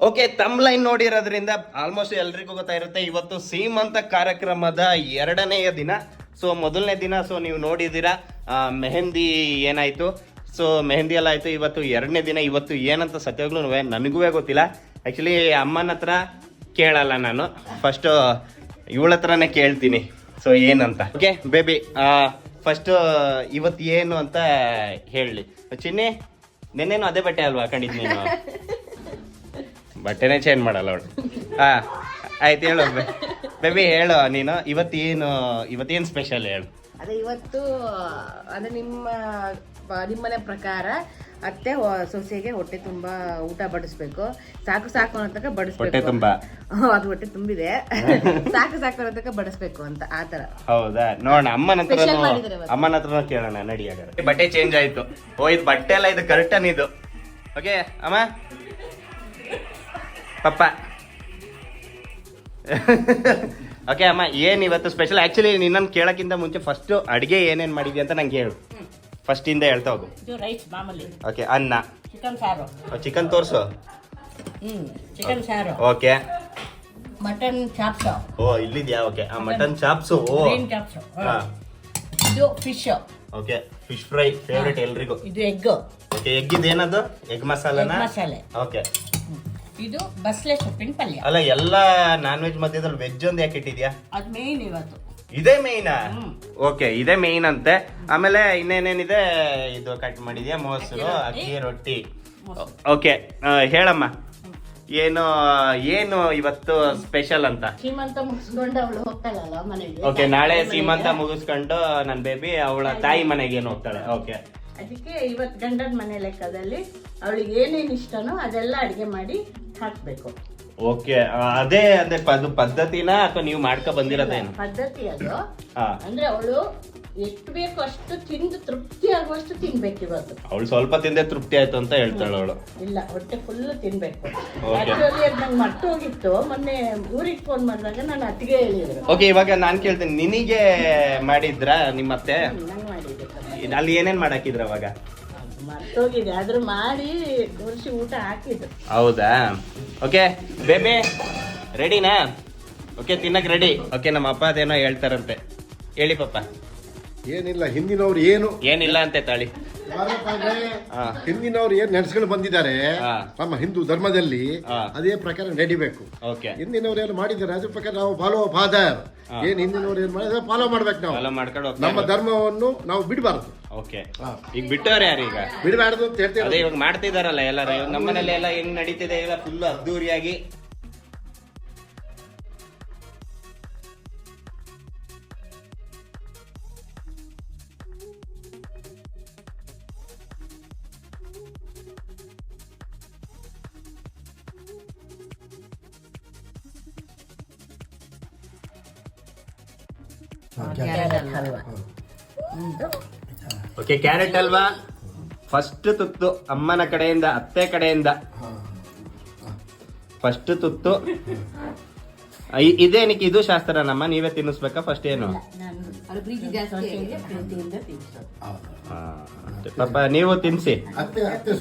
Okay ತಮ್ line ನೋಡಿರೋದ್ರಿಂದ almost ಎಲ್ರಿಗೂ ಗೊತ್ತಾಗಿರುತ್ತೆ. ಇವತ್ತು ಸೀಮಂತ ಕಾರ್ಯಕ್ರಮದ ಎರಡನೆಯ ದಿನ. ಸೊ ಮೊದಲನೇ ದಿನ ಸೊ ನೀವು ನೋಡಿದ್ದೀರಾ ಮೆಹಂದಿ ಏನಾಯ್ತು? ಸೊ ಮೆಹಂದಿ ಎಲ್ಲ ಆಯ್ತು. ಇವತ್ತು ಎರಡನೇ ದಿನ, ಇವತ್ತು ಏನಂತ ಸತ್ಯವಾಗ್ಲೂ ನನಗೂ ಗೊತ್ತಿಲ್ಲ. ಆ್ಯಕ್ಚುಲಿ ಅಮ್ಮನ ಹತ್ರ ಕೇಳಲ್ಲ ನಾನು. ಫಸ್ಟ್ ಇವಳ ಹತ್ರನೇ ಕೇಳ್ತೀನಿ. ಸೊ ಏನಂತ? ಓಕೆ ಬೇಬಿ ಫಸ್ಟ್ ಇವತ್ತು ಏನು ಅಂತ ಹೇಳಿ. ಚಿನ್ನಿ, ನಿನ್ನೇನು ಅದೇ ಬಟ್ಟೆ ಅಲ್ವಾ ಕಂಡಿದ್ದೀನಿ ನೀನು? ಬಟ್ಟೆನೇ ಚೇಂಜ್ ಮಾಡಲ್ಲ ಅವಳು. ಹಾ ಆಯ್ತು ಹೇಳು ಬೇಬಿ ಹೇಳು ನೀನು ಇವತ್ತೇನು ಇವತ್ತೇನು ಸ್ಪೆಷಲ್ ಹೇಳು? ಅದೇ ಇವತ್ತು ಅದೇ ನಿಮ್ಮ ನಿಮ್ಮನೆ ಪ್ರಕಾರ ಅತ್ತೆ ಸೊಸೆಗೆ ಹೊಟ್ಟೆ ತುಂಬಾ ಊಟ ಬಡಿಸ್ಬೇಕು. ಸಾಕು ಸಾಕು ಅನ್ನೋ ತನಕ ಬಡಿಸ್ಬೇಕು ತುಂಬಾ. ಅದು ಹೊಟ್ಟೆ ತುಂಬಿದೆ. ಸಾಕು ಸಾಕು ಅನ್ನೋ ತನಕ ಬಡಿಸ್ಬೇಕು ಅಂತ ಆತರ ಹೌದಾ? ನೋಡ ಅಮ್ಮನ ಹತ್ರ ಅಮ್ಮನ ಹತ್ರ ಕೇಳೋಣ ನಡಿ ಬಟ್ಟೆ ಚೇಂಜ್ ಆಯ್ತು. ಓ ಇದು ಬಟ್ಟೆ ಎಲ್ಲ ಇದು ಕರ್ಟನ್ ಇದು. ಓಕೆ ಅಮ್ಮ? ಪಪ್ಪ. ಓಕೆ ಅಮ್ಮ ಏನು ಇವತ್ತು ಸ್ಪೆಷಲ್ ಆ್ಯಕ್ಚುಲಿ ನಿನ್ನನ್ನು ಕೇಳೋಕ್ಕಿಂತ ಮುಂಚೆ ಫಸ್ಟ್ ಅಡುಗೆ ಏನೇನು ಮಾಡಿದ್ವಿ ಅಂತ ನಂಗೆ ಹೇಳು. ಫಸ್ಟ್ ಇಂದ ಹೇಳ್ತಾ ಹೋಗು. ಇದು ರೈಸ್ ಮಾಮೂಲಿ. ಓಕೆ ಅನ್ನ. ಚಿಕನ್ ಸಾರು. ಚಿಕನ್ ತೋರಿಸು. ಚಿಕನ್ ಸಾರು. ಓಕೆ ಮಟನ್ ಚಾಪ್ಸ್ ಓ ಇಲ್ಲಿದ್ಯಾ? ಓಕೆ ಆ ಮಟನ್ ಚಾಪ್ಸು ಓ. ಗ್ರೀನ್ ಚಾಪ್ಸ್ ಹಾ. ಇದು fish okay fish fry favourite ಎಲ್ರಿಗೂ. ಇದು ಎಗ್ ಓಕೆ ಎಗ್ ಇದೇನದು ಎಗ್ ಮಸಾಲನಾ? ಮಸಾಲೆ. ಓಕೆ ಇದು ಬಸ್ಲೆ ಸೊಪ್ಪಿನ ಪಲ್ಯ. ಅಲ್ಲ ಎಲ್ಲ ನಾನ್ ವೆಜ್ ಮಧ್ಯದಲ್ಲಿ ವೆಜ್ ಒಂದು ಯಾಕೆ ಇಟ್ಟಿದ್ಯಾ? ಅದು ಮೇನ್ ಇವತ್ತು. ಇದೇ ಮೇಯ್ನಾ. ಓಕೆ ಇದೇ ಮೇಯ್ನ್ ಅಂತೆ. ಆಮೇಲೆ ಇನ್ನೇನೇನಿದೆ ಇದು ಕಟ್ ಮಾಡಿದ್ಯಾ? ಮೊಸರು ಅಕ್ಕಿ ರೊಟ್ಟಿ. ಓಕೆ ಹೇಳಮ್ಮ. ಏನು ಏನು ಇವತ್ತು ಸ್ಪೆಷಲ್ ಅಂತ? ಸೀಮಂತ ಮುಗಿಸ್ಕೊಂಡು ಅವಳು ಹೋಗ್ತಾಳಲ್ಲ ಮನೆಗೆ. ಓಕೆ ನಾಳೆ ಸೀಮಂತ. ಮುಗಿಸ್ಕೊಂಡು ನನ್ನ ಬೇಬಿ ಅವಳ ತಾಯಿ ಮನೆಗೆ ಏನು ಹೋಗ್ತಾಳೆ? ಓಕೆ ಅದಕ್ಕೆ ಇವತ್ತು ಗಂಡನ ಮನೆ ಲೆಕ್ಕದಲ್ಲಿ ಅವಳಿಗೆ ಏನೇನು ಇಷ್ಟನೋ ಅದೆಲ್ಲ ಅಡಿಗೆ ಮಾಡಿ ಹಾಕ್ಬೇಕು. ಓಕೆ ಅದೇ ಅದೇ ಅದು ಪದ್ಧತಿನ ಅಥವಾ ನೀವು ಮಾಡ್ಕೊ ಬಂದಿರೋದೇನು ಪದ್ಧತಿ ಅದು. ಅಂದ್ರೆ ಅವಳು ಎಷ್ಟು ಬೇಕು ಅಷ್ಟು ತಿಂದು ತೃಪ್ತಿ ಆಗುವಷ್ಟು ತಿನ್ಬೇಕು ಇವತ್ತು. ಅವಳು ಸ್ವಲ್ಪ ತಿಂದೆ ತೃಪ್ತಿ ಆಯ್ತು ಅಂತ ಹೇಳ್ತಾಳೆ ಅವಳು. ಇಲ್ಲ ಹೊಟ್ಟೆ ಫುಲ್ ತಿನ್ಬೇಕು. ಆಕ್ಚುಲಿ ಅದು ನಂಗೆ ಮರ್ತು ಹೋಗಿತ್ತು ಮೊನ್ನೆ ಊರಿಗೆ ಫೋನ್ ಮಾಡಿದಾಗ ನಾನು ಅತ್ತಿಗೆ ಹೇಳಿದ್ರು. ಓಕೆ ಇವಾಗ ನಾನು ಕೇಳ್ತೀನಿ. ನಿನಗೆ ಮಾಡಿದ್ರ ನಿಮ್ಮತ್ತೆ? ನಂಗೆ ಅಲ್ಲಿ ಏನೇನ್ ಮಾಡಾಕಿದ್ರ ಅವಾಗ? ಮರ್ತೋಗಿದೆ. ಆದ್ರೂ ಮಾಡಿ ಗುರ್ಸಿ ಊಟ ಹಾಕಿದ್ರು. ಹೌದಾ? ಓಕೆ ಬೇಬಿ ರೆಡಿನಾ? ಓಕೆ ತಿನ್ನಕ್ ರೆಡಿ. ಓಕೆ ನಮ್ಮ ಅಪ್ಪ ಅದೇನೋ ಹೇಳ್ತಾರಂತೆ. ಹೇಳಿ ಪಪ್ಪ ಏನಿಲ್ಲ ಹಿಂದಿನವ್ರು ಏನು? ಏನಿಲ್ಲ ಅಂತೆ ತಾಳಿ. ಹಿಂದಿನವ್ರು ಏನ್ ನಡೆಸ್ಕೊಂಡು ಬಂದಿದ್ದಾರೆ. ನಮ್ಮ ಹಿಂದೂ ಧರ್ಮದಲ್ಲಿ ಅದೇ ಪ್ರಕಾರ ನಡಿಬೇಕು. ಓಕೆ. ಹಿಂದಿನವ್ರು ಏನು ಮಾಡಿದ್ದಾರೆ ಅದ್ರ ಪ್ರಕಾರ ನಾವು ಫಾಲೋ ಫಾದರ್. ಏನ್ ಹಿಂದಿನವ್ರು ಏನ್ ಮಾಡಿದ್ರೆ ಫಾಲೋ ಮಾಡ್ಬೇಕು ನಾವು. ಫಾಲೋ ಮಾಡ್ಕೊಂಡು ನಮ್ಮ ಧರ್ಮವನ್ನು ನಾವು ಬಿಡಬಾರ್ದು. ಓಕೆ. ಈಗ ಬಿಟ್ಟವ್ರೆ ಯಾರು ಈಗ? ಬಿಡಬಾರ್ದು ಅಂತ ಅದೇ ಹೇಳ್ತೇವೆ ಇವಾಗ ಮಾಡ್ತಿದಾರಲ್ಲ ಎಲ್ಲರೂ ನಮ್ಮನೆಯಲ್ಲಿ ನಮ್ಮನೇಲಿ ಎಲ್ಲ ಹೆಂಗ್ ನಡೀತಿದೆ ಎಲ್ಲ ಫುಲ್ ಅದ್ದೂರಿಯಾಗಿ. ಕ್ಯಾರೆಟ್ ಹಲ್ವಾ. ಓಕೆ ಕ್ಯಾರೆಟ್ ಅಲ್ವಾ? ಫಸ್ಟ್ ತುತ್ತು ಅಮ್ಮನ ಕಡೆಯಿಂದ ಅತ್ತೆ ಕಡೆಯಿಂದ. ಫಸ್ಟ್ ತುತ್ತು. ಇ- ಇದೇನಕ್ಕೆ ಇದು ಶಾಸ್ತ್ರ ನಮ್ಮ ನೀವೇ ತಿನ್ನಿಸ್ಬೇಕಾ ಫಸ್ಟ್ ಏನು? ಪಾಪ ನೀವು ತಿನ್ಸಿ. ಅತ್ತೆ ಅತ್ತೆ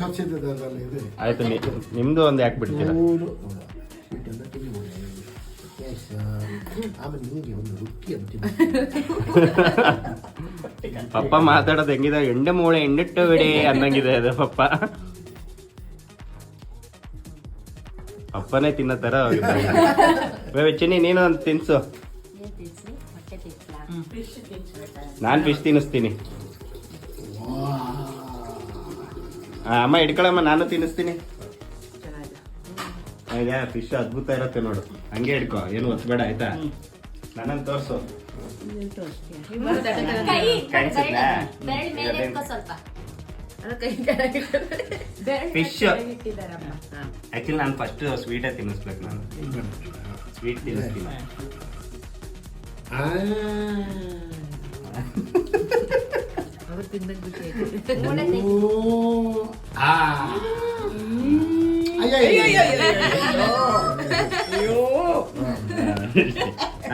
ಇದೆ ಆಯ್ತು ನಿ- ನಿಮ್ದು ಒಂದು ಯಾಕೆ ಬಿಡ್ತೀರಾ? ಪಪ್ಪ ಮಾತಾಡೋದು ಹೆಂಗಿದೆ? ಎಂಡೆ ಮೂಳೆ ಎಂಡೆಟ್ಟು ಬಿಡಿ ಅನ್ನಂಗಿದೆ ಅದು ಪಪ್ಪ. ಪಪ್ಪನೇ ತಿನ್ನೋ ಬೇಬಿ ಚಿನ್ನಿ ನೀನು ಒಂದು ತಿನ್ಸು. ನಾನು ಫಿಶ್ ತಿನ್ನಿಸ್ತೀನಿ. ಅಮ್ಮ ಇಟ್ಕೊಳಮ್ಮ ನಾನು ತಿನ್ನಿಸ್ತೀನಿ. ಆಯ್ತಾ? ಫಿಶ್ ಅದ್ಭುತ ಇರುತ್ತೆ ನೋಡು. ಹಂಗೆ ಹಿಡ್ಕೊ ಏನು ಒತ್ಬೇಡ ಆಯ್ತಾ? ನನ್ನನ್ನು ತೋರ್ಸು. ಫಿಶ್ ಆಕ್ಚುಲಿ ನಾನು ಫಸ್ಟ್ ಸ್ವೀಟೇ ತಿನ್ನಿಸ್ಬೇಕು ನಾನು. ಸ್ವೀಟ್ ತಿನ್ನಿಸ್ತೀನಿ. ಅವ್ರು ತಿಂದಂಗ್ ಖುಷಿ ಆಯ್ತು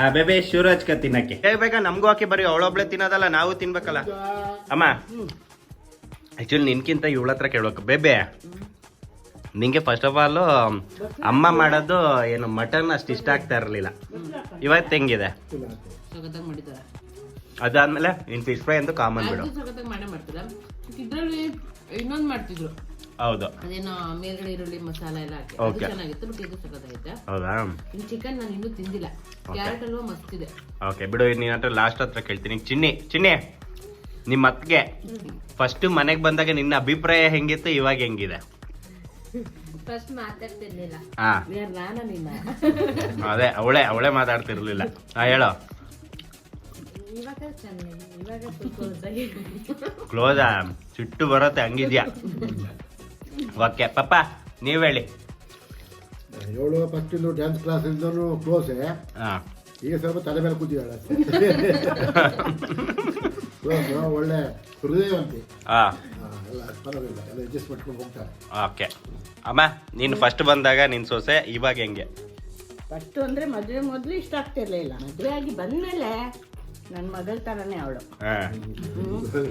ಆ ಬೇಬಿ ಶಿವರಾಜ್ಕ ತಿನ್ನಕ್ಕೆ ಬೇಗ ನಮಗೂ ಹಾಕಿ ಬರೀ ಅವಳೊಬ್ಳೆ ತಿನ್ನೋದಲ್ಲ ನಾವು ತಿನ್ಬೇಕಲ್ಲ. ಅಮ್ಮ ಆಕ್ಚುಲಿ ನಿನ್ಕಿಂತ ಇವಳ ಹತ್ರ ಕೇಳ್ಬೇಕು. ಬೇಬೆ ನಿಂಗೆ ಫಸ್ಟ್ ಆಫ್ ಆಲ್ ಅಮ್ಮ ಮಾಡೋದು ಏನು ಮಟನ್ ಅಷ್ಟು ಇಷ್ಟ ಆಗ್ತಾ ಇರಲಿಲ್ಲ. ಇವತ್ತು ಹೆಂಗಿದೆ? ಅದಾದ್ಮೇಲೆ ಇನ್ ಫಿಶ್ ಫ್ರೈ ಅಂತೂ ಕಾಮನ್ ಬಿಡು. ಇನ್ನೊಂದು ಮಾಡ್ತಿದ್ರು. ಹೌದು. ಅದೇನೋ ಮೇಲ್ಗಡೆ ಈರುಳ್ಳಿ ಮಸಾಲ ಎಲ್ಲ ಹಾಕಿ. ಅದು Okay. ಚೆನ್ನಾಗಿತ್ತು ಬಟ್ ಇದು ಸಖತ್ತಾಗೈತೆ ಹೌದಾ? ಇನ್ನು ಚಿಕನ್ ನಾನು ಇನ್ನೂ ತಿಂದಿಲ್ಲ. ಕ್ಯಾರೆಟ್ ಹಲ್ವಾ ಮಸ್ತ್ ಇದೆ. ಓಕೆ ಬಿಡು ನೀನ್ ಹತ್ರ ಲಾಸ್ಟ್ ಹತ್ರ ಕೇಳ್ತೀನಿ. ಚಿನ್ನಿ ಚಿನ್ನಿ ನಿಮ್ಮ ಅತ್ತಿಗೆ ಫಸ್ಟ್ ಮನೆಗೆ ಬಂದಾಗ ನಿನ್ನ ಅಭಿಪ್ರಾಯ ಹೆಂಗಿತ್ತು? ಇವಾಗ ಹೆಂಗಿದೆ? ಫಸ್ಟ್ ಮಾತಾಡ್ತಿರ್ಲಿಲ್ಲ. ಹಾ ಯಾರು ನಾನ ನಿನ್ನ ಅದೇ ಅವಳೆ ಅವಳೆ ಮಾತಾಡ್ತಿರ್ಲಿಲ್ಲ. ಹಾ ಹೇಳೋ. ಇವಾಗ ಚೆನ್ನಾಗಿ ಇವಾಗ ಕ್ಲೋಸಾ ಸಿಟ್ಟು ಬರುತ್ತೆ ಹಂಗಿದ್ಯಾ? ಓಕೆ ಪಪ್ಪ ನೀವು ಹೇಳಿ. ಏಳು ಫಸ್ಟ್ ಇಂದು ಡ್ಯಾನ್ಸ್ ಕ್ಲಾಸ್ ಇಂದನು ಕ್ಲೋಸ್ ಹಾಂ. ಈಗ ಸ್ವಲ್ಪ ತಲೆ ಮೇಲೆ ಕೂತಿದ್ದಾಳೆ ಒಳ್ಳೆ ಹೃದಯವಂತಿ ಹಾ. ಎಲ್ಲ ಪರವಾಗಿಲ್ಲ ಎಲ್ಲ ಅಡ್ಜಸ್ಟ್ ಮಾಡ್ಕೊಂಡು ಹೋಗ್ತಾರೆ. ಓಕೆ. ಅಮ್ಮ ನೀನು ಫಸ್ಟ್ ಬಂದಾಗ ನಿನ್ ಸೊಸೆ ಇವಾಗ ಹೆಂಗೆ? ಫಸ್ಟ್ ಅಂದ್ರೆ ಮದುವೆ ಮೊದಲು ಇಷ್ಟ ಆಗ್ತಿರ್ಲಿಲ್ಲ ಮದುವೆ ಆಗಿ ಬಂದ್ಮೇಲೆ ನನ್ನ ಮಗಳ ಥರನೇ ಅವಳು. ಹಾಂ.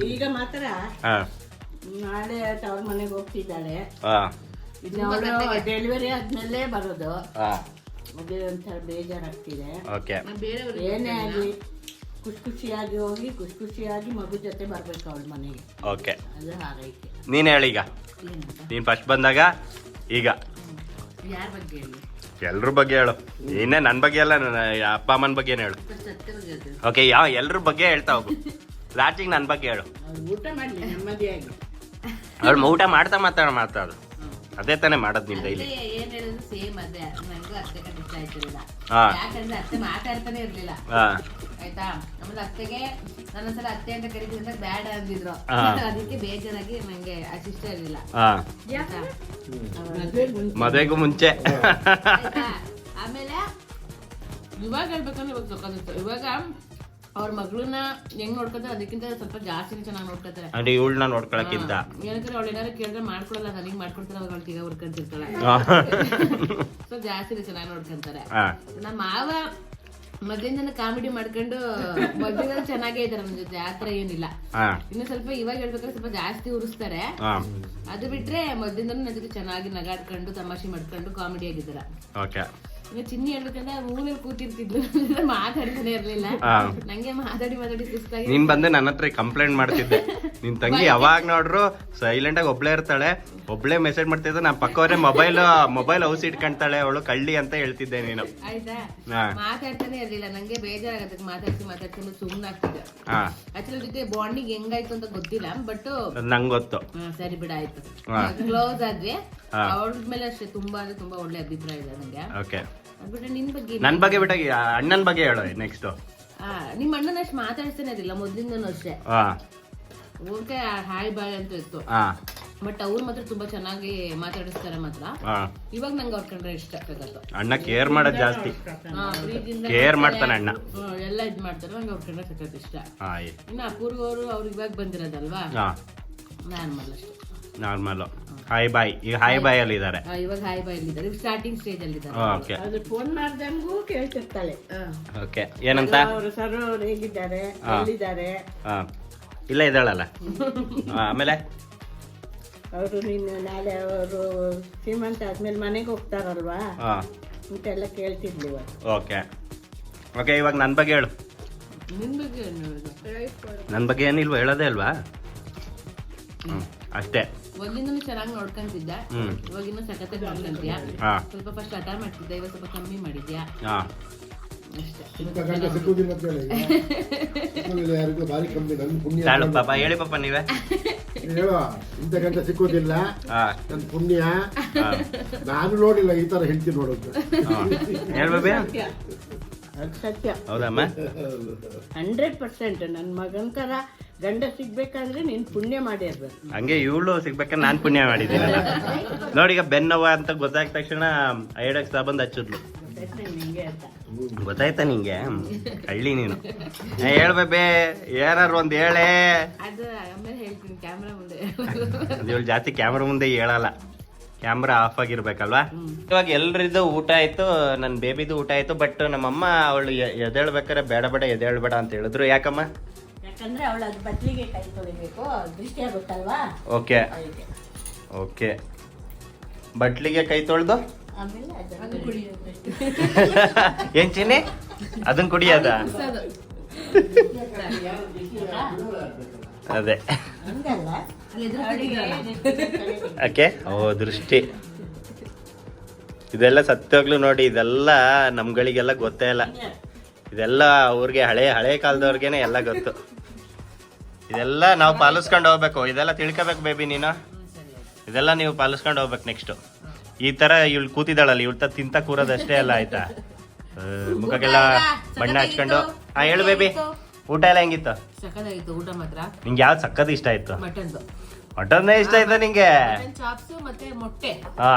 ಈಗ ಮಾತ್ರ ಹಾ. ನಾಳೆ ತವ್ರ ಮನೆಗೆ ಹೋಗ್ತಿದ್ದಾಳೆ. ಹಾ ಡೆಲಿವರಿ ಆದ್ಮೇಲೆ ಬರೋದು. ಹಾ ಅದೇ ಒಂಥರ ಬೇಜಾರಾಗ್ತಿದೆ. ಓಕೆ. ಏನೇ ಆಗಲಿ ಖುಷಿ ಖುಷಿಯಾಗಿ ಹೋಗಿ ಖುಷಿ ಖುಷಿಯಾಗಿ ಮಗು ಜೊತೆ ಬರ್ಬೇಕು ಅವಳ ಮನೆಗೆ. ಓಕೆ. ಅದು ಹಾಗೈತೆ. ನೀನ್ ಹೇಳೀಗ ಈಗ. ನೀನ್ ಫಸ್ಟ್ ಬಂದಾಗ ಈಗ. ಯಾರ ಬಗ್ಗೆ ಹೇಳಿ? ಎಲ್ರ ಬಗ್ಗೆ ಹೇಳು. ಇನ್ನೇ ನನ್ನ ಬಗ್ಗೆ ಅಲ್ಲ ನನ್ನ ಅಪ್ಪ ಅಮ್ಮನ ಬಗ್ಗೆನೇ ಹೇಳು? ಓಕೆ ಯಾವ ಎಲ್ರ ಬಗ್ಗೆ ಹೇಳ್ತಾ ಹೋಗು. ಲಾಸ್ಟಿಗೆ ನನ್ನ ಬಗ್ಗೆ ಹೇಳು. ಊಟ ಮಾಡಲಿ ನೆಮ್ಮದಿಯಾಗಿ. ಅವಳು ಊಟ ಮಾಡ್ತಾ ಮಾತಾಡ ಮಾತಾಡು ಅದೇ. ತಾನೇ ಮಾಡೋದು ನೀನ್ ಡೈಲಿ ಏನ್ ಹೇಳಿದ್ರು ಸೇಮ್ ಅದೇ. ನಂಗೂ ಅತ್ತೆ ಇಷ್ಟ ಆಯ್ತಿರ್ಲಿಲ್ಲ. ಯಾಕಂದ್ರೆ ಅತ್ತೆ ಮಾತಾಡ್ತಾನೆ ಇರ್ಲಿಲ್ಲ. ಆಯ್ತಾ? ಆಮೇಲೆ ಅತ್ತೆಗೆ ನನ್ನೊಂದ್ಸಲ ಅತ್ತೆ ಅಂತ ಕರಿತಿದ್ದಾಗ ಬ್ಯಾಡ ಅಂದಿದ್ರು. ಅದಕ್ಕೆ ಬೇಜಾರಾಗಿ ನಂಗೆ ಅಸಿಷ್ಟ ಇರ್ಲಿಲ್ಲ. ಹಾ. ಆಯ್ತಾ? ಮುಂಚೆ ಮದುವೆಗೂ ಮುಂಚೆ. ಆಯ್ತಾ? ಆಮೇಲೆ ಇವಾಗ ಹೇಳ್ಬೇಕಂದ್ರೆ ಇವಾಗ ಇವಾಗ ಅವ್ರ ಮಗಳನ್ನ ಹೆಂಗ್ ನೋಡ್ಕೊತಾರೆ ಅದಕ್ಕಿಂತ ಸ್ವಲ್ಪ ಜಾಸ್ತಿ ಚೆನ್ನಾಗಿ ನೋಡ್ಕೊತಾರೆ ಅಂದ್ರೆ ಇವಳನ್ನ ನೋಡ್ಕೊಳಕ್ಕಿಂತ. ಏನಂದ್ರೆ ಅವಳು ಏನಾದ್ರು ಕೇಳಿದ್ರೆ ಮಾಡ್ಕೊಡಲ್ಲ ನನಗೆ ಮಾಡ್ಕೊಡ್ತಾರೆ ಅವಾಗ ಅವಳು ಈಗ ಹುಡ್ಕೊಂತಿರ್ತಾಳೆ ಸೊ ಜಾಸ್ತಿ ಚೆನ್ನಾಗಿ ನೋಡ್ಕೊಂತಾರೆ. ನಮ್ಮ ಮಾವ ಮೊದ್ಲಿಂದ ಕಾಮಿಡಿ ಮಾಡ್ಕೊಂಡು ಮೊದ್ಲಿಂದ ಚೆನ್ನಾಗೇ ಇದಾರೆ ನಮ್ಮ ಜೊತೆ ಆತರ ಏನಿಲ್ಲ. ಇನ್ನು ಸ್ವಲ್ಪ ಇವಾಗ ಹೇಳ್ಬೇಕಾದ್ರೆ ಸ್ವಲ್ಪ ಜಾಸ್ತಿ ಉರಿಸ್ತಾರೆ. ಅದು ಬಿಟ್ರೆ ಮೊದ್ಲಿಂದ ನನ್ನ ಜೊತೆ ಚೆನ್ನಾಗಿ ನಗಾಡ್ಕೊಂಡು ತಮಾಷೆ ಮಾಡ್ಕೊಂಡು ಕಾಮಿಡಿ ಆಗಿದ್ದಾರೆ. ಚಿನ್ನಿ ಹೇಳ್ಬೇಕಂದ್ರೆ ಊರಲ್ಲಿ ಕೂತಿರ್ತಿದ್ಲು. ಮಾತಾಡ್ತಾನೆ ಇರ್ಲಿಲ್ಲ. ನಂಗೆ ಮಾತಾಡಿ ಮಾತಾಡಿ ಸುಸ್ತಾಗಿ ನೀನ್ ಬಂದೆ ನನ್ನ ಹತ್ರ ಕಂಪ್ಲೇಂಟ್ ಮಾಡ್ತಿದ್ದೆ. ನಿನ್ ತಂಗಿ ಯಾವಾಗ ನೋಡ್ರು ಸೈಲೆಂಟ್ ಆಗಿ ಒಬ್ಳೆ ಇರ್ತಾಳೆ. ಒಬ್ಳೆ ಮೆಸೇಜ್ ಮಾಡ್ತಿದ್ದೆ ನಾನು ಪಕ್ಕವರೇ ಮೊಬೈಲ್ ಮೊಬೈಲ್ ಔಸ್ ಇಟ್ಕೊಂತಾಳೆ ಅವಳು ಕಳ್ಳಿ ಅಂತ ಹೇಳ್ತಿದ್ದೆ ನೀನು. ಆಯ್ತಾ? ಮಾತಾಡ್ತಾನೆ ಇರ್ಲಿಲ್ಲ ನಂಗೆ ಬೇಜಾರಾಗತ್ತೆ ಮಾತಾಡ್ಸಿ ಮಾತಾಡ್ಕೊಂಡು ಸುಮ್ಮನೆ ಆಗ್ತಿದ್ದೆ ಅದ್ರ ಆಕ್ಚುಲಿ ಜೊತೆ ಬಾಂಡಿಂಗ್ ಹೆಂಗಾಯ್ತು ಅಂತ ಗೊತ್ತಿಲ್ಲ ಬಟ್ ನಂಗೆ ಗೊತ್ತು. ಸರಿ ಬಿಡ ಆಯ್ತು. ಕ್ಲೋಸ್ ಆದ್ವಿ. ಹಾ. ಅವಳ ಮೇಲೆ ಅಷ್ಟೇ ತುಂಬಾ ಅಂದ್ರೆ ತುಂಬಾ ಒಳ್ಳೆ ಅಭಿಪ್ರಾಯ ಇದೆ ನನಗೆ ಓಕೆ ಅದ್ಬಿಟ್ರೆ ನಿನ್ ಬಗ್ಗೆ ನನ್ ಬಗ್ಗೆ ಬಿಟ್ಟಾಗಿ ಅಣ್ಣನ ಬಗ್ಗೆ ಹೇಳು ನೆಕ್ಸ್ಟ್ ಆ, ನಿಮ್ಮ ಅಣ್ಣನ ಅಷ್ಟು ಮಾತಾಡ್ತಾನೆ ಇರಲಿಲ್ಲ ಮೊದ್ಲಿಂದನೂ ಅಷ್ಟೇ. ಹಾ. ಓಕೆ ಹಾಯ್ ಬಾಯ್ ಅಂತ ಇತ್ತು. ಹಾ. ಬಟ್ ಅವ್ರು ಮಾತ್ರ ತುಂಬಾ ಚೆನ್ನಾಗಿ ಮಾತಾಡಿಸ್ತಾರೆ ಮಾತ್ರ. ಹಾ. ಇವಾಗ ನಂಗೆ ಅವ್ರ ಕಂಡ್ರೆ ಇಷ್ಟ ಆಗ್ತಕ್ಕಂಥ ಅಣ್ಣ ಕೇರ್ ಮಾಡೋದು ಜಾಸ್ತಿ. ಪ್ರೀತಿಯಿಂದ ಕೇರ್ ಮಾಡ್ತಾನೆ ಅಣ್ಣ. ಹ್ಮ್, ಎಲ್ಲ ಇದ್ ಮಾಡ್ತಾರೆ ನಂಗೆ ಅವ್ರ ಕಂಡ್ರೆ ಸಖತ್ ಇಷ್ಟ. ಇನ್ನ ಇನ್ನು ಅಪೂರ್ವ ಅವರು ಅವ್ರು ಇವಾಗ ಬಂದಿರೋದಲ್ವಾ? ಹಾ. ನಾರ್ಮಲ್ ಅಷ್ಟೇ. ನಾರ್ಮಲ್ ಹಾಯ್ ಬಾಯ್ ಈಗ ಹಾಯ್ ಬಾಯ್ ಅಲ್ಲಿ ಇದಾರೆ ಆ, ಇವಾಗ ಹಾಯ್ ಬಾಯ್ ಇದ್ದಾರೆ ಸ್ಟಾರ್ಟಿಂಗ್ ಸ್ಟೇಜ್ ಅಲ್ಲಿ ಇದ್ದಾರೆ ಓಕೆ ಅದು ಫೋನ್ ಮಾಡ್ದಂಗೂ ಕೇಳ್ತಿರ್ತಾಳೆ. ಓಕೆ ಏನಂತ? ಅವರು ಸರ್ ಅವ್ರು ಹೇಗಿದ್ದಾರೆ ಎಲ್ಲಿದ್ದಾರೆ? ಹಾ. ಇಲ್ಲ ಇದ್ದಾಳಲ್ಲ? ಆಮೇಲೆ? ಅವರು ನೀನು ನಾಳೆ ಅವರು ಶ್ರೀಮಂತ ಆದ್ಮೇಲೆ ಮನೆಗೆ ಹೋಗ್ತಾರಲ್ವಾ? ಅಂತೆಲ್ಲ ಕೇಳ್ತಿದ್ಲಿ ಓಕೆ ಓಕೆ ಇವಾಗ ನನ್ನ ಬಗ್ಗೆ ಹೇಳು. ನಿನ್ ಬಗ್ಗೆ ಏನ್ ನನ್ನ ಬಗ್ಗೆ ಏನಿಲ್ವಾ ಹೇಳೋದೇ ಅಲ್ವಾ? ಹ್ಮ್ ಅಷ್ಟೇ. ಮೊದ್ಲಿಂದನೂ ಚೆನ್ನಾಗಿ ನೋಡ್ಕೊಂತಿದ್ದ. ಹ್ಮ್. ಇವಾಗ ಇನ್ನೂ ಸಖತ್ತಾಗಿ ನೋಡ್ಕೊಂತೀಯ. ಹಾ. ಸ್ವಲ್ಪ ಫಸ್ಟ್ ಹಠ ಮಾಡ್ತಿದ್ದ ಇವಾಗ ಸ್ವಲ್ಪ ಕಮ್ಮಿ ಮಾಡಿದ್ಯಾ? ಹಾ. ಅಷ್ಟೇ. ಗಂಡ ಸಿಕ್ಕುವುದಿಲ್ಲ ಅಂತ ಹೇಳಿ. ಸಿಕ್ಕುವುದಿಲ್ಲ ಯಾರಿಗೂ ಭಾರಿ ಕಮ್ಮಿ ನನ್ನ ಪುಣ್ಯ ಸಾಲು ಪಾಪ ಹೇಳಿ ಪಾಪ ನೀವೇ. ನೀನ್ ಹೇಳುವ ಇಂಥ ಗಂಡ ಸಿಕ್ಕುವುದಿಲ್ಲ ಹಾ. ನನ್ನ ಪುಣ್ಯ. ಹಾ. ನಾನು ನೋಡಿಲ್ಲ ಈ ತರ ಹೆಂಡತಿ ನೋಡೋದು. ಅದು ಸತ್ಯ. ಹೌದಮ್ಮ. ಹಂಡ್ರೆಡ್ ಪರ್ಸೆಂಟ್ ನನ್ನ ಮಗನ ಥರ ಗಂಡ ಸಿಗ್ಬೇಕಾದ್ರೆ ನೀನ್ ಪುಣ್ಯ ಮಾಡಿರ್ಬೇಕು ಹಂಗೆ ಇವಳು ಸಿಗ್ಬೇಕಾದ್ರೆ ನಾನ್ ಪುಣ್ಯ ಮಾಡಿದ್ದೀನಲ್ಲ ನೋಡಿ ಈಗ ಬೆನ್ನವ ಅಂತ ಗೊತ್ತಾದ ತಕ್ಷಣ ಐಡಕ್ ಸಾಬಂದ್ ಹಚ್ಚಿದ್ಲು. ಗೊತ್ತಾಯ್ತಾ ನಿಂಗೆ? ಹಳ್ಳಿ ನೀನು. ಹೇಳ್ಬೇಬೆ ಏನಾರು ಒಂದ್ ಹೇಳೇ. ಅದು ಆಮೇಲೆ ಹೇಳ್ತೀನಿ ಕ್ಯಾಮ್ರಾ ಮುಂದೆ. ಇವಳು ಜಾಸ್ತಿ ಕ್ಯಾಮ್ರಾ ಮುಂದೆ ಹೇಳಲ್ಲ. ಕ್ಯಾಮ್ರಾ ಆಫ್ ಆಗಿರ್ಬೇಕಲ್ವಾ? ಇವಾಗ ಎಲ್ರಿದು ಊಟ ಆಯ್ತು ನನ್ನ ಬೇಬಿದು ಊಟ ಆಯ್ತು ಬಟ್ ನಮ್ಮಮ್ಮ ಅವಳು ಎದೇಳ್ಬೇಕಾರೆ ಬೇಡ ಬೇಡ ಎದೇಳ್ಬೇಡ ಅಂತ ಹೇಳಿದ್ರು. ಯಾಕಮ್ಮ? ಯಾಕಂದ್ರೆ ಅವಳು ಅದು ಬಟ್ಲಿಗೆ ಕೈ ತೊಳಿಬೇಕು. ದೃಷ್ಟಿ ಆಗುತ್ತಲ್ವಾ? ಓಕೆ. ಅದಕ್ಕೆ. ಓಕೆ. ಬಟ್ಲಿಗೆ ಕೈ ತೊಳೆದು? ಆಮೇಲೆ ಅದನ್ನ ಏನ್ ಚಿನ್ನಿ? ಅದನ್ನ ಕುಡಿಯೋದ ಅದೇ. ಹಂಗಲ್ಲ. ಓಕೆ ಓ ದೃಷ್ಟಿ. ಇದೆಲ್ಲ ಸತ್ಯವಾಗ್ಲೂ ನೋಡಿ ಇದೆಲ್ಲ ನಮ್ಗಳಿಗೆಲ್ಲ ಗೊತ್ತೇ ಇಲ್ಲ. ಇದೆಲ್ಲ ಅವ್ರಿಗೆ ಹಳೆ ಹಳೆ ಕಾಲದವ್ರಿಗೇನೆ ಎಲ್ಲ ಗೊತ್ತು. ಇದೆಲ್ಲ ನಾವು ಪಾಲಿಸ್ಕೊಂಡು ಹೋಗ್ಬೇಕು. ಇದೆಲ್ಲ ತಿಳ್ಕೊಬೇಕು ಬೇಬಿ ನೀನು. ಇದೆಲ್ಲ ನೀವು ಪಾಲಿಸ್ಕೊಂಡು ಹೋಗ್ಬೇಕು ನೆಕ್ಸ್ಟ್ ಈ ತರ ಇವಳು ಕೂತಿದ್ದಾಳಲ್ಲ ಇವಳ ತಿಂತ ಕೂರೋದಷ್ಟೇ ಅಲ್ಲ ಆಯ್ತಾ? ಮುಖಕ್ಕೆಲ್ಲ ಬಣ್ಣ ಹಚ್ಕೊಂಡು. ಹಾ ಹೇಳು ಬೇಬಿ ಊಟ ಎಲ್ಲ ಹೆಂಗಿತ್ತು? ಸಕ್ಕದಾಗಿತ್ತು ಊಟ ಮಾತ್ರ. ನಿಂಗೆ ಯಾವ್ದು ಸಕ್ಕದ ಇಷ್ಟ ಆಯ್ತು? ಮಟನ್ ಮಟನ್ನೇ ಇಷ್ಟ ಆಯ್ತಾ ನಿಂಗೆ? ಮತ್ತೆ ಮೊಟ್ಟೆ. ಹಾ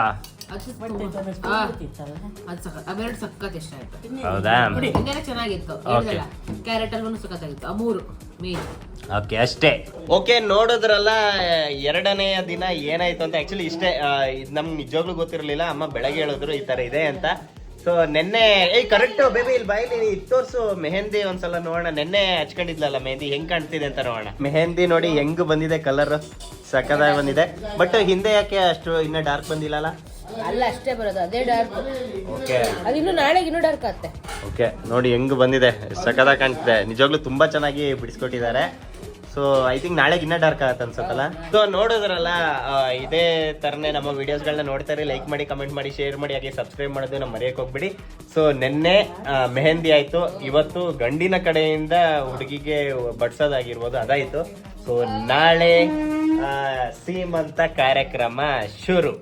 ಅದು ತಿಂತಾರಲ್ಲ? ಅದು ಸಕ್ಕ ಅವೆರಡು ಸಕ್ಕತ್ ಇಷ್ಟ ಆಯ್ತು. ಹೌದಾ? ಹಿಂಗೇನೆ ಚೆನ್ನಾಗಿತ್ತು. ಹೇಳಿದಲ್ಲ ಕ್ಯಾರೆಟ್ ಅಲ್ವೂ ಸಕ್ಕತ್ತಾಗಿತ್ತು ಆ ಮೂರು ಮೇನ್ ಓಕೆ ಅಷ್ಟೇ. ಓಕೆ ನೋಡಿದ್ರಲ್ಲ ಎರಡನೆಯ ದಿನ ಏನಾಯ್ತು ಅಂತ ಆಕ್ಚುಲಿ ಇಷ್ಟೇ ನಮ್ ಇದ್ ನಮ್ಗೆ ನಿಜವಾಗ್ಲೂ ಗೊತ್ತಿರಲಿಲ್ಲ. ಅಮ್ಮ ಬೆಳಗ್ಗೆ ಹೇಳಿದ್ರು ಈ ತರ ಇದೆ ಅಂತ. ಸೊ ನೆನ್ನೆ ಏಯ್ ಕರೆಕ್ಟ್ ಬೇಬಿ ಇಲ್ಲಿ ಬಾಯಿಲಿ ನೀ ತೋರ್ಸು. ಮೆಹಂದಿ ಒಂದ್ಸಲ ನೋಡೋಣ. ನೆನ್ನೆ ಹಚ್ಕೊಂಡಿದ್ಲಲ್ಲ ಮೆಹಂದಿ ಹೆಂಗ್ ಕಾಣ್ತಿದೆ ಅಂತ ನೋಡೋಣ. ಮೆಹಂದಿ ನೋಡಿ ಹೆಂಗ್ ಬಂದಿದೆ ಕಲರ್ ಸಕ್ಕದಾಗಿ ಬಂದಿದೆ. ಬಟ್ ಹಿಂದೆ ಯಾಕೆ ಅಷ್ಟು ಇನ್ನ ಡಾರ್ಕ್ ಬಂದಿಲ್ಲಲ್ಲ? ಅಲ್ಲ ಅಷ್ಟೇ ಬರೋದು ಅದೇ ಡಾರ್ಕ್ ಓಕೆ ಅದು ಇನ್ನು ನಾಳೆಗೆ ಇನ್ನೂ ಡಾರ್ಕ್ ಆಗುತ್ತೆ. ಓಕೆ ನೋಡಿ ಹೆಂಗ್ ಬಂದಿದೆ. ಸಕ್ಕದಾಗಿ ಕಾಣ್ತಿದೆ. ನಿಜವಾಗ್ಲೂ ತುಂಬಾ ಚೆನ್ನಾಗಿ ಬಿಡಿಸ್ಕೊಟ್ಟಿದ್ದಾರೆ. ಸೊ ಐ ಥಿಂಕ್ ನಾಳೆ ಇನ್ನೂ ಡಾರ್ಕ್ ಆಗುತ್ತೆ ಅನ್ಸುತ್ತಲ್ಲ? ಸೊ ನೋಡಿದ್ರಲ್ಲ ಆ, ಇದೇ ತರನೇ ನಮ್ಮ ವಿಡಿಯೋಸ್ಗಳನ್ನ ನೋಡ್ತಾರೆ ಲೈಕ್ ಮಾಡಿ ಕಮೆಂಟ್ ಮಾಡಿ ಶೇರ್ ಮಾಡಿ ಹಾಗೆ ಸಬ್ಸ್ಕ್ರೈಬ್ ಮಾಡೋದು ನಮ್ಮ ಮರೆಯಕ್ಕೆ ಹೋಗ್ಬಿಡಿ. ಸೊ ನಿನ್ನೆ ಆ, ಮೆಹಂದಿ ಆಯ್ತು. ಇವತ್ತು ಗಂಡಿನ ಕಡೆಯಿಂದ ಹುಡುಗಿಗೆ ಬಡ್ಸೋದಾಗಿರ್ಬೋದು ಅದಾಯ್ತು. ಸೊ ನಾಳೆ ಆ, ಸೀಮಂತ ಕಾರ್ಯಕ್ರಮ ಶುರು.